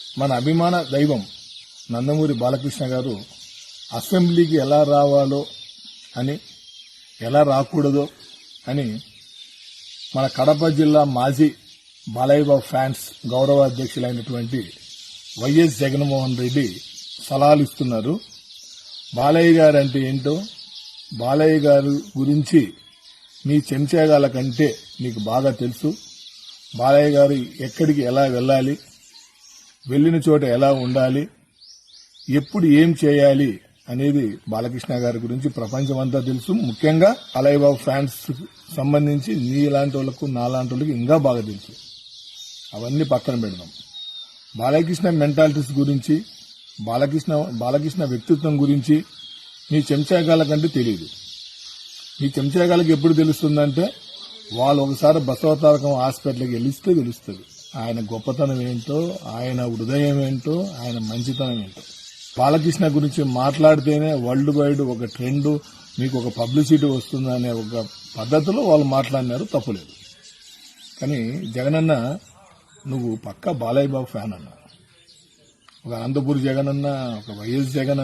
మన అభిమాన దైవం నందమూరి బాలకృష్ణ గారు అసెంబ్లీకి ఎలా రావాలో అని ఎలా రాకూడదో అని మన కడప జిల్లా మాజీ బాలయ్యబాబు ఫ్యాన్స్ గౌరవ అధ్యక్షులైనటువంటి వైఎస్ జగన్మోహన్ రెడ్డి సలహాలు ఇస్తున్నారు. బాలయ్య గారు అంటే ఏంటో బాలయ్య గారు గురించి నీ చెంచాగాల కంటే నీకు బాగా తెలుసు. బాలయ్య గారు ఎక్కడికి ఎలా వెళ్ళాలి వెళ్ళిన చోట ఎలా ఉండాలి? ఎప్పుడు ఏం చేయాలి? అనేది బాలకృష్ణ గారి గురించి ప్రపంచమంతా తెలుసు. ముఖ్యంగా అలైబాబు ఫ్యాన్స్ సంబంధించి నీ లాంటి వాళ్ళకు నా లాంటి వాళ్ళకి ఇంకా బాగా తెలుసు. అవన్నీ పక్కన పెడదాం. బాలకృష్ణ మెంటాలిటీస్ గురించి బాలకృష్ణ బాలకృష్ణ వ్యక్తిత్వం గురించి నీ చెంచాగాల కంటే తెలియదు. నీ చెంచాగాలకి ఎప్పుడు తెలుస్తుందంటే వాళ్ళు ఒకసారి బసవతారకం హాస్పిటల్కి వెళ్ళిస్తే తెలుస్తుంది. ఆయన గొప్పతనం ఏంటో ఆయన హృదయం ఏంటో ఆయన మంచితనం ఏంటో. బాలకృష్ణ గురించి మాట్లాడితేనే వరల్డ్ వైడ్ ఒక ట్రెండ్ మీకు ఒక పబ్లిసిటీ వస్తుందనే ఒక పద్ధతిలో వాళ్ళు మాట్లాడినారు తప్పులేదు కానీ జగనన్న నువ్వు పక్క బాలయ్య బాబు ఫ్యాన్ అన్న ఒక అనంతపూర్ జగన్ ఒక వైఎస్ జగన్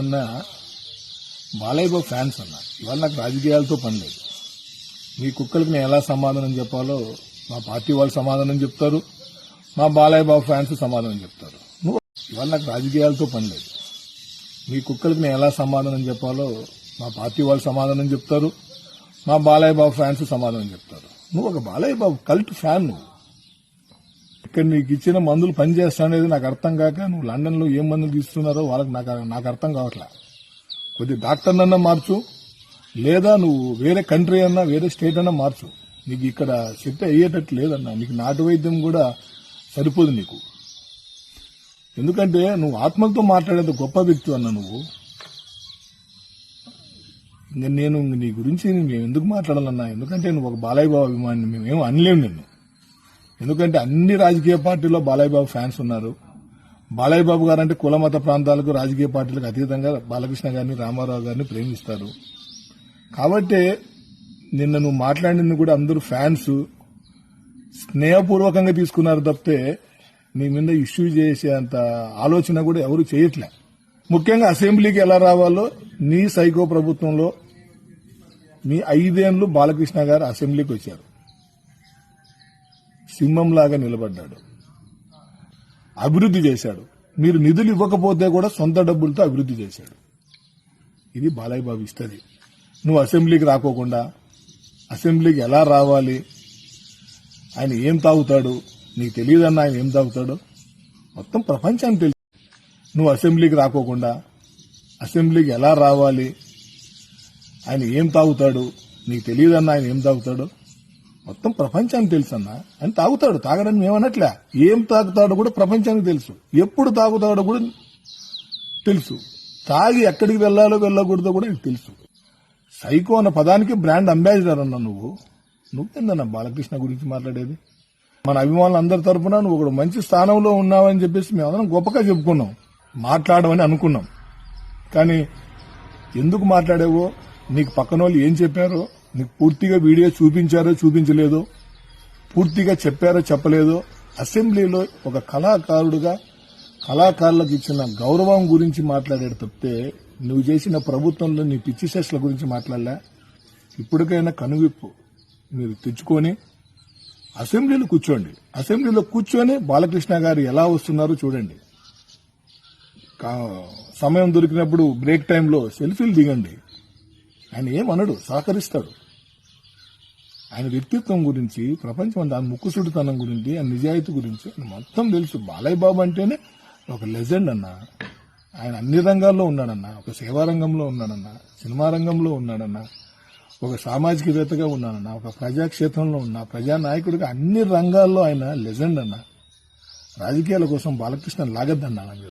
బాలయ్య బాబు ఫ్యాన్స్ అన్న ఇవాళ నాకు రాజకీయాలతో పని లేదు. మీ కుక్కలకి నేను ఎలా సమాధానం చెప్పాలో మా పార్టీ వాళ్ళు సమాధానం చెప్తారు. మా బాలయ్య బాబు ఫ్యాన్స్ సమాధానం చెప్తారు. నువ్వు ఇవాళ నాకు రాజకీయాలతో పని లేదు. మీ కుక్కలకి నేను ఎలా సమాధానం చెప్పాలో మా పార్టీ వాళ్ళు సమాధానం చెప్తారు. మా బాలయ్య బాబు ఫ్యాన్స్ సమాధానం చెప్తారు. నువ్వు ఒక బాలయ్య బాబు కల్ట్ ఫ్యాన్ నువ్వు. ఇక్కడ నీకు ఇచ్చిన మందులు పనిచేస్తానేది నాకు అర్థం కాక నువ్వు లండన్లో ఏం మందులు తీస్తున్నారో వాళ్ళకి నాకు నాకు అర్థం కావట్లే. కొద్ది డాక్టర్నన్నా మార్చు. లేదా నువ్వు వేరే కంట్రీ అన్నా వేరే స్టేట్ అన్నా మార్చు. నీకు ఇక్కడ సెట్ అయ్యేటట్టు లేదన్నా. నీకు నాటు వైద్యం కూడా సరిపోదు నీకు. ఎందుకంటే నువ్వు ఆత్మలతో మాట్లాడేంత గొప్ప వ్యక్తి అన్న నువ్వు. ఇంక నేను నీ గురించి నేను ఎందుకు మాట్లాడాలన్నా? ఎందుకంటే నువ్వు ఒక బాలయ్య బాబు అభిమాని మేమేం అనలేము నిన్ను. ఎందుకంటే అన్ని రాజకీయ పార్టీల్లో బాలయ్య బాబు ఫ్యాన్స్ ఉన్నారు. బాలయ్య బాబు గారు అంటే కుల మత ప్రాంతాలకు రాజకీయ పార్టీలకు అతీతంగా బాలకృష్ణ గారిని రామారావు గారిని ప్రేమిస్తారు. కాబట్టి నిన్న నువ్వు మాట్లాడినందుకు కూడా అందరూ ఫ్యాన్స్ స్నేహపూర్వకంగా తీసుకున్నారు తప్పితే నీ మీద ఇష్యూ చేసే అంత ఆలోచన కూడా ఎవరు చేయట్లే. ముఖ్యంగా అసెంబ్లీకి ఎలా రావాలో నీ సైకో ప్రభుత్వంలో మీ ఐదేళ్ళు బాలకృష్ణ గారు అసెంబ్లీకి వచ్చారు. సింహంలాగా నిలబడ్డాడు. అభివృద్ధి చేశాడు. మీరు నిధులు ఇవ్వకపోతే కూడా సొంత డబ్బులతో అభివృద్ధి చేశాడు. ఇది బాలయ్య బాబు ఇస్తుంది. నువ్వు అసెంబ్లీకి రాకోకుండా అసెంబ్లీకి ఎలా రావాలి? ఆయన ఏం తాగుతాడు? నీకు తెలియదన్న ఆయన ఏం తాగుతాడో? మొత్తం ప్రపంచానికి తెలుసు నువ్వు అసెంబ్లీకి రాకోకుండా అసెంబ్లీకి ఎలా రావాలి? ఆయన ఏం తాగుతాడు? నీకు తెలియదన్న ఆయన ఏం తాగుతాడో? మొత్తం ప్రపంచానికి తెలుసు అన్న అని తాగుతాడు తాగడని మేమనట్లే ఏం తాగుతాడో కూడా ప్రపంచానికి తెలుసు. ఎప్పుడు తాగుతాడో కూడా తెలుసు. తాగి ఎక్కడికి వెళ్ళాలో వెళ్ళకూడదో కూడా నీకు తెలుసు. సైకో అన్న పదానికి బ్రాండ్ అంబాసిడర్ అన్న నువ్వు. నువ్వేందన్న బాలకృష్ణ గురించి మాట్లాడేది? మన అభిమానులు అందరి తరపున నువ్వు ఒక మంచి స్థానంలో ఉన్నావని చెప్పేసి మేమందరం గొప్పగా చెప్పుకున్నాం. మాట్లాడమని అనుకున్నాం. కానీ ఎందుకు మాట్లాడావో నీకు పక్కన వాళ్ళు ఏం చెప్పారో నీకు పూర్తిగా వీడియో చూపించారో చూపించలేదో పూర్తిగా చెప్పారో చెప్పలేదో అసెంబ్లీలో ఒక కళాకారుడుగా కళాకారులకు ఇచ్చిన గౌరవం గురించి మాట్లాడాడు తప్పితే నువ్వు చేసిన ప్రభుత్వంలో నీ పిచ్చి సెస్ల గురించి మాట్లాడలే. ఇప్పటికైనా కనువిప్పు. మీరు తెచ్చుకొని అసెంబ్లీలో కూర్చోండి. అసెంబ్లీలో కూర్చొని బాలకృష్ణ గారు ఎలా వస్తున్నారో చూడండి. కా- సమయం దొరికినప్పుడు బ్రేక్ టైంలో సెల్ఫీలు దిగండి. ఆయన ఏమనడు సహకరిస్తాడు. ఆయన వ్యక్తిత్వం గురించి ప్రపంచం అంతా ఆయన ముక్కుసుడితనం గురించి ఆయన నిజాయితీ గురించి మొత్తం తెలుసు. బాలయ్య బాబు అంటేనే ఒక లెజెండ్ అన్న. ఆయన అన్ని రంగాల్లో ఉన్నాడన్న. ఒక సేవా రంగంలో ఉన్నాడన్న. సినిమా రంగంలో ఉన్నాడన్న. ఒక సామాజికవేత్తగా ఉన్నాడన్న ఒక ప్రజాక్షేత్రంలో ఉన్న ప్రజానాయకుడిగా అన్ని రంగాల్లో ఆయన లెజెండ్ అన్న. రాజకీయాల కోసం బాలకృష్ణ లాగద్దన్నాను